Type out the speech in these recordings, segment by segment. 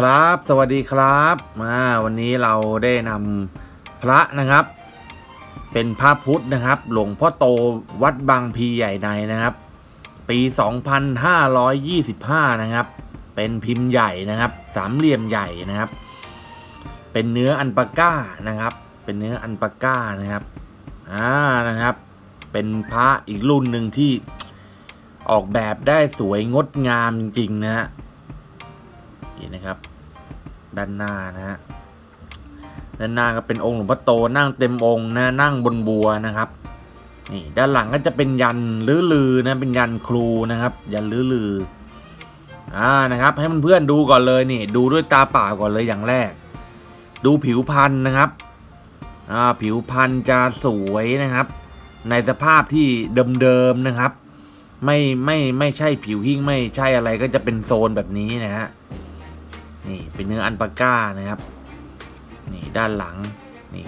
ครับ สวัสดีครับมาวันนี้เราได้นำพระนะครับ เป็นพระพุทธนะครับ หลวงพ่อโตวัดบางพีใหญ่ในนะครับ ปี 2525 นะครับ เป็นพิมพ์ใหญ่นะครับ สามเหลี่ยมใหญ่นะครับ เป็นเนื้ออันปาก้านะครับ เป็นเนื้ออันปาก้านะครับอ่านะครับ เป็นพระอีกรุ่นหนึ่งที่ออกแบบได้สวยงดงามจริงๆนะฮะนี่นะครับ ด้านหน้านะฮะด้านหน้าก็เป็นองค์หลวงพ่อโตนั่งเต็มองค์นะนั่งบนบัวนะครับนี่ด้านหลังก็จะเป็นยันลือลือนะเป็นยันครูนะครับ ยันลือลืออ่านะครับ ให้เพื่อนๆดูก่อนเลยนี่ดูด้วยตาเปล่าก่อนเลยอย่างแรก ดูผิวพันธุ์นะครับอ่าผิวพันธุ์จะสวยนะครับ ในสภาพที่เดิมๆนะครับ ไม่ไม่ไม่ใช่ผิวหิ้งไม่ใช่อะไรก็จะเป็นโซนแบบนี้นะฮะ นี่เป็นเนื้ออันปาก้านะครับ นี่ด้านหลังนี่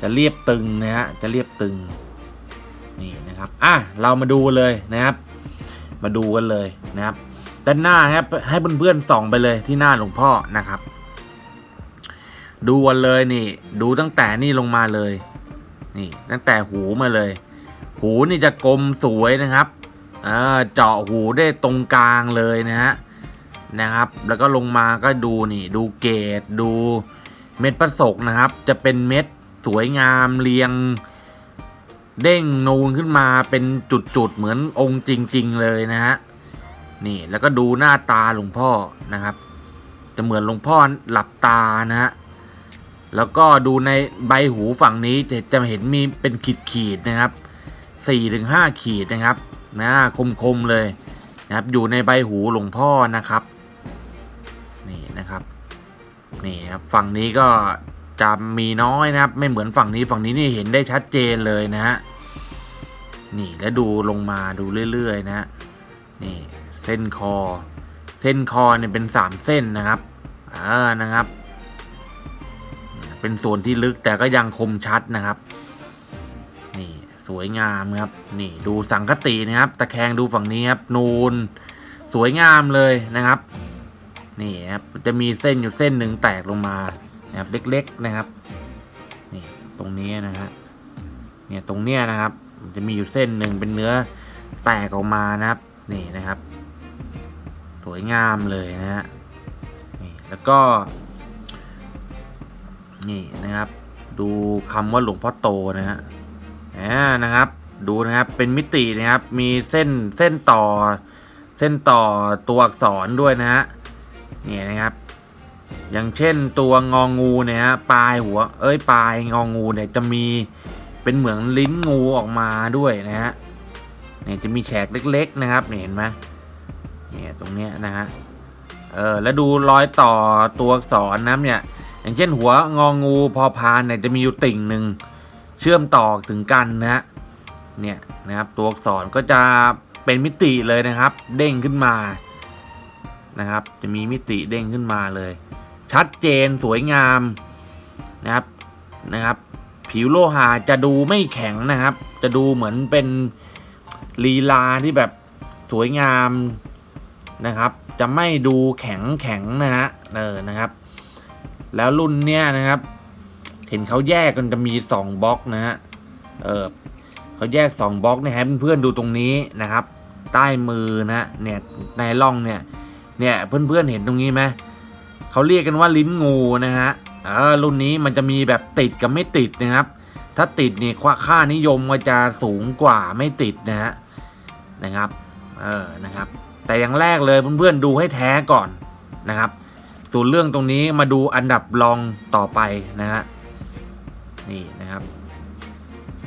จะเรียบตึงนะฮะจะเรียบตึงนี่นะครับอะเรามาดูเลยนะครับ มาดูกันเลยนะครับ ด้านหน้าครับให้เพื่อนๆส่องไปเลยที่หน้าหลวงพ่อนะครับ ดูกันเลยนี่ ดูตั้งแต่นี่ลงมาเลย นี่ตั้งแต่หูมาเลย หูนี่จะกลมสวยนะครับอ่าเจาะหูได้ตรงกลางเลยนะฮะ นะครับ แล้วก็ลงมาก็ดูนี่ ดูเกตดูเม็ดประสกนะครับ จะเป็นเม็ดสวยงามเรียง เด้งนูนขึ้นมาเป็นจุดๆเหมือนองค์จริง ๆ เลยนะฮะนี่แล้วก็ดูหน้าตาหลวงพ่อนะครับ จะเหมือนหลวงพ่อหลับตานะฮะแล้วก็ดูในใบหูฝั่งนี้จะจะเห็นมีเป็นขีดๆนะครับสี่ถึงห้าขีดนะครับนะคมๆเลยนะครับ อยู่ในใบหูหลวงพ่อนะครับ นี่ครับฝั่งนี้ก็จะมีน้อยนะครับ ไม่เหมือนฝั่งนี้ฝั่งนี้นี่เห็นได้ชัดเจนเลยนะฮะนี่แล้วดูลงมาดูเรื่อยๆนะฮะนี่เส้นคอ เส้นคอเนี่ยเป็นสามเส้นนะครับอ่านะครับ เป็นส่วนที่ลึกแต่ก็ยังคมชัดนะครับนี่สวยงามครับ นี่ดูสังคตินะครับ ตะแคงดูฝั่งนี้ครับนูน สวยงามเลยนะครับ นี่ครับจะมีเส้นอยู่เส้นหนึ่งแตกลงมานะครับเล็กๆนะครับนี่ตรงนี้นะฮะเนี่ยตรงเนี้ยนะครับ จะมีอยู่เส้นหนึ่งเป็นเนื้อแตกออกมานะครับนี่นะครับ สวยงามเลยนะฮะนี่แล้วก็ นี่นะครับ ดูคำว่าหลวงพ่อโตนะฮะอ่านะครับ ดูนะครับเป็นมิตินะครับ มีเส้นเส้นต่อ เส้นต่อตัวอักษรด้วยนะฮะ นี่ยนะครับ อย่างเช่นตัวงองูเนี่ยฮะปลายหัว เอ้ยปลายงองูเนี่ยจะมีเป็นเหมือนลิ้นงูออกมาด้วยนะฮะเนี่ยจะมีแฉกเล็ก ๆ นะครับเนี่ยเห็นไหมเนี่ยตรงเนี้ยนะฮะเออแล้วดูรอยต่อตัวอักษรน้ำเนี่ย อย่างเช่นหัวงองูพอพานเนี่ยจะมีอยู่ติ่งหนึ่งเชื่อมต่อถึงกันนะฮะเนี่ยนะครับตัวอักษรก็จะเป็นมิติเลยนะครับ เด้งขึ้นมา นะครับ จะมีมิติเด้งขึ้นมาเลย ชัดเจนสวยงามนะครับนะครับ ผิวโลหะจะดูไม่แข็งนะครับ จะดูเหมือนเป็นลีลาที่แบบสวยงามนะครับ จะไม่ดูแข็งแข็งนะฮะเออนะครับ แล้วรุ่นเนี้ยนะครับ เห็นเขาแยกกันจะมีสองบล็อกนะฮะเออเขาแยกสองบล็อกนะฮะเพื่อนๆดูตรงนี้นะครับ ใต้มือนะเนี่ยในร่องเนี่ย เนี่ยเพื่อนๆเห็นตรงนี้ไหมเขาเรียกกันว่าลิ้นงูนะฮะเออรุ่นนี้มันจะมีแบบติดกับไม่ติดนะครับ ถ้าติดนี่ค่านิยมก็จะสูงกว่าไม่ติดนะฮะนะครับเออนะครับ แต่อย่างแรกเลยเพื่อนๆดูให้แท้ก่อนนะครับส่วนเรื่องตรงนี้มาดูอันดับรองต่อไปนะฮะนี่นะครับ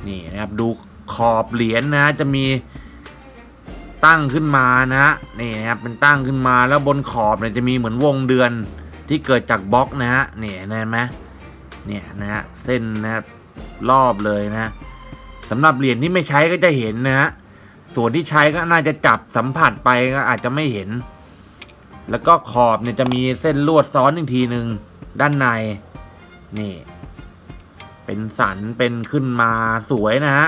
นี่นะครับดูขอบเหรียญนะจะมี ตั้งขึ้นมานะฮะนี่นะครับเป็นตั้งขึ้นมาแล้วบนขอบเนี่ยจะมีเหมือนวงเดือนที่เกิดจากบล็อกนะฮะนี่เห็นไหมเนี่ยนะฮะเส้นนะครับรอบเลยนะสำหรับเหรียญที่ไม่ใช้ก็จะเห็นนะฮะส่วนที่ใช้ก็น่าจะจับสัมผัสไปก็อาจจะไม่เห็น แล้วก็ขอบเนี่ยจะมีเส้นลวดซ้อนอีกทีหนึ่งด้านในนี่ เป็นสันเป็นขึ้นมาสวยนะฮะ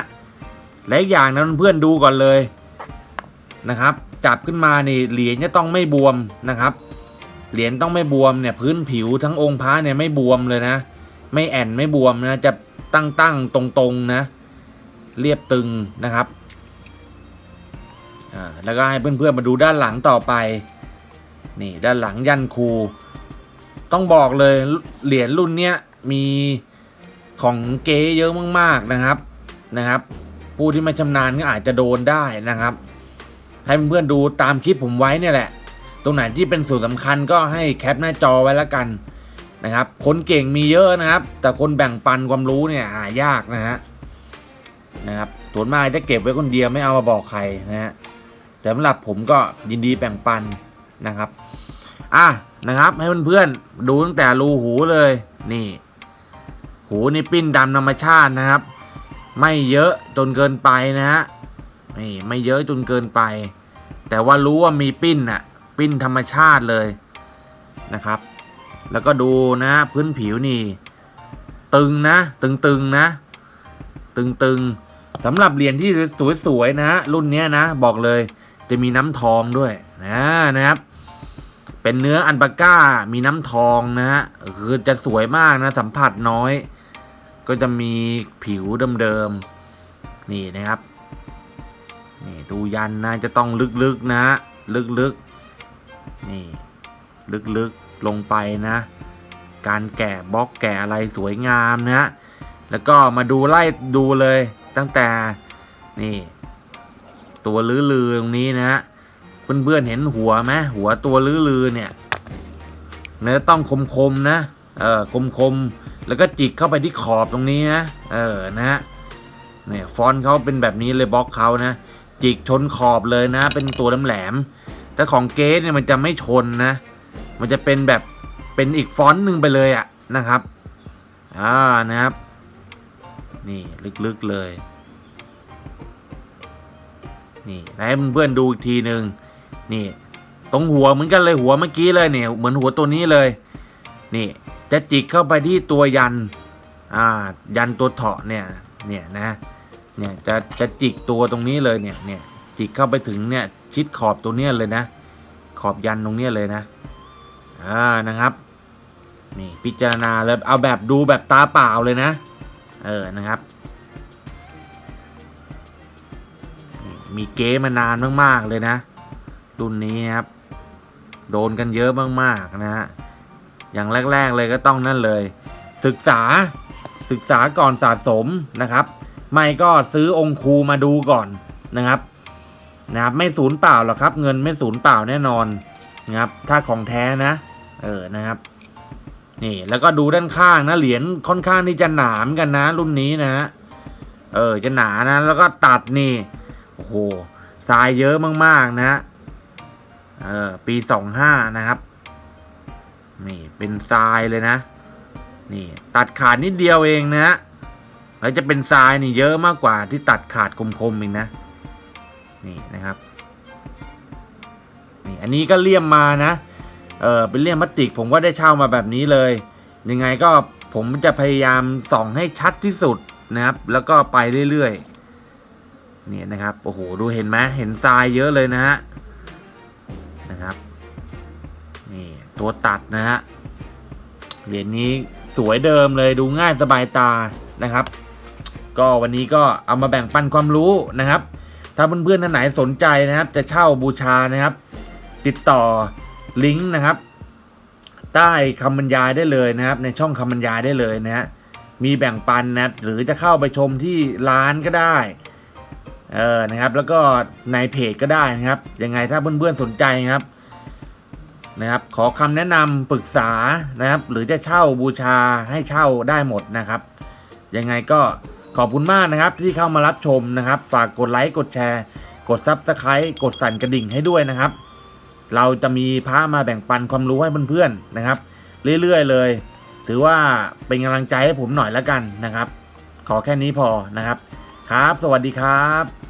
และอีกอย่างนั้นเพื่อนดูก่อนเลย นะครับ จับขึ้นมานี่เหรียญจะต้องไม่บวมนะครับ เหรียญต้องไม่บวมเนี่ยพื้นผิวทั้งองค์พระเนี่ยไม่บวมเลยนะ ไม่แอนไม่บวมนะจะตั้งตั้งตรงตรงๆนะ เรียบตึงนะครับอ่าแล้วก็ให้เพื่อนๆมาดูด้านหลังต่อไป นี่ด้านหลังยันครูต้องบอกเลยเหรียญรุ่นเนี้ยมีของเก๊เยอะมากๆนะครับนะครับ ผู้ที่ไม่ชำนาญก็อาจจะโดนได้นะครับ ให้เพื่อนๆดูตามคลิปผมไว้เนี่ยแหละ ตรงไหนที่เป็นส่วนสำคัญก็ให้แคปหน้าจอไว้ล้วกันนะครับ คนเก่งมีเยอะนะครับ แต่คนแบ่งปันความรู้เนี่ยหายากนะฮะนะครับส่วนมากจะเก็บไว้คนเดียวไม่เอามาบอกใครนะฮะแต่สำหรับผมก็ยินดีแบ่งปันนะครับ อะนะครับให้เพื่อนๆดูตั้งแต่รูหูเลยนี่ หูนี่ปิ้นดำธรรมชาตินะครับ ไม่เยอะจนเกินไปนะฮะนี่ไม่เยอะจนเกินไป แต่ว่ารู้ว่ามีปิ้นน่ะปิ้นธรรมชาติเลยนะครับ แล้วก็ดูนะพื้นผิวนี่ ตึงนะ ตึงๆนะ ตึงๆสำหรับเหรียญที่สวยๆนะ รุ่นเนี้ยนะ บอกเลยจะมีน้ำทองด้วยนะนะครับ เป็นเนื้ออันปาก้ามีน้ำทองนะฮะคือจะสวยมากนะ สัมผัสน้อย ก็จะมีผิวเดิมๆนี่นะครับ นี่ดูยันนะจะต้องลึกๆนะ ลึกๆ นี่ลึกๆลงไปนะ การแกะบล็อกแกะอะไรสวยงามนะ แล้วก็มาดูไล่ดูเลยตั้งแต่นี่ ตัวลื้อลือตรงนี้นะเพื่อนๆเห็นหัวไหมหัวตัวลื้อลือเนี่ยเนื้อต้องคมๆนะเออคมๆแล้วก็จิกเข้าไปที่ขอบตรงนี้นะเออนะฮะเนี่ยฟอนต์เขาเป็นแบบนี้เลยบล็อกเขานะ จิกชนขอบเลยนะ เป็นตัวแหลมๆแต่ของเกสเนี่ยมันจะไม่ชนนะ มันจะเป็นแบบเป็นอีกฟอนต์หนึ่งไปเลยอะนะครับอ่านะครับ นี่ลึกๆเลย นี่ให้เพื่อนดูอีกทีหนึ่งนี่ ตรงหัวเหมือนกันเลยหัวเมื่อกี้เลยเนี่ยเหมือนหัวตัวนี้เลย นี่จะจิกเข้าไปที่ตัวยันอ่ายันตัวเถาะเนี่ยเนี่ยนะ เนี่ยจะจะจิกตัวตรงนี้เลยเนี่ยเนี่ยจิกเข้าไปถึงเนี่ยชิดขอบตัวเนี้ยเลยนะ ขอบยันตรงเนี้ยเลยนะอ่านะครับนี่พิจารณาเลยเอาแบบดูแบบตาเปล่าเลยนะ เออนะครับ มีเก๊มานานมากๆเลยนะรุ่นนี้ครับ โดนกันเยอะมากๆนะฮะอย่างแรก ๆเลยก็ต้องนั่นเลย ศึกษาศึกษาก่อนสะสมนะครับ ไม่ก็ซื้อองค์ครูมาดูก่อนนะครับนะครับไม่ศูนย์เปล่าหรอกครับ เงินไม่ศูนย์เปล่าแน่นอนนะครับถ้าของแท้นะเออนะครับนี่แล้วก็ดูด้านข้างนะเหรียญค่อนข้างที่จะหนามกันนะ รุ่นนี้นะฮะเออจะหนานะ แล้วก็ตัดนี่โอ้โหทรายเยอะมากๆนะเออปีสองห้านะครับนี่เป็นทรายเลยนะ นี่ ตัดขาดนิดเดียวเองนะ แล้วจะเป็นทรายนี่เยอะมากกว่าที่ตัดขาดคมๆเองนะ นี่นะครับ นี่อันนี้ก็เลี่ยมมานะ เออเป็นเลี่ยมพลาสติก ผมก็ได้เช่ามาแบบนี้เลย ยังไงก็ผมจะพยายามส่องให้ชัดที่สุดนะครับ แล้วก็ไปเรื่อยๆ เนี่ยนะครับ โอ้โห ดูเห็นไหมเห็นทรายเยอะเลยนะฮะ นะครับ นี่ตัวตัดนะฮะ เหรียญนี้สวยเดิมเลยดูง่ายสบายตานะครับ ก็วันนี้ก็เอามาแบ่งปันความรู้นะครับ ถ้าเพื่อนๆท่านไหนสนใจนะครับ จะเช่าบูชานะครับ ติดต่อลิงก์นะครับ ใต้คำบรรยายได้เลยนะครับ ในช่องคำบรรยายได้เลยนะฮะมีแบ่งปันนะครับ หรือจะเข้าไปชมที่ร้านก็ได้เออนะครับ แล้วก็ในเพจก็ได้นะครับยังไงถ้าเพื่อนๆสนใจครับนะครับขอคำแนะนำปรึกษานะครับ หรือจะเช่าบูชาให้เช่าได้หมดนะครับ ยังไงก็ ขอบคุณมากนะครับที่เข้ามารับชมนะครับ ฝากกดไลค์กดแชร์ กดซับสไครต์กดสั่นกระดิ่งให้ด้วยนะครับ เราจะมีพระมาแบ่งปันความรู้ให้เพื่อนๆนะครับ เรื่อยๆเลย ถือว่าเป็นกำลังใจให้ผมหน่อยแล้วกันนะครับ ขอแค่นี้พอนะครับ ครับ สวัสดีครับ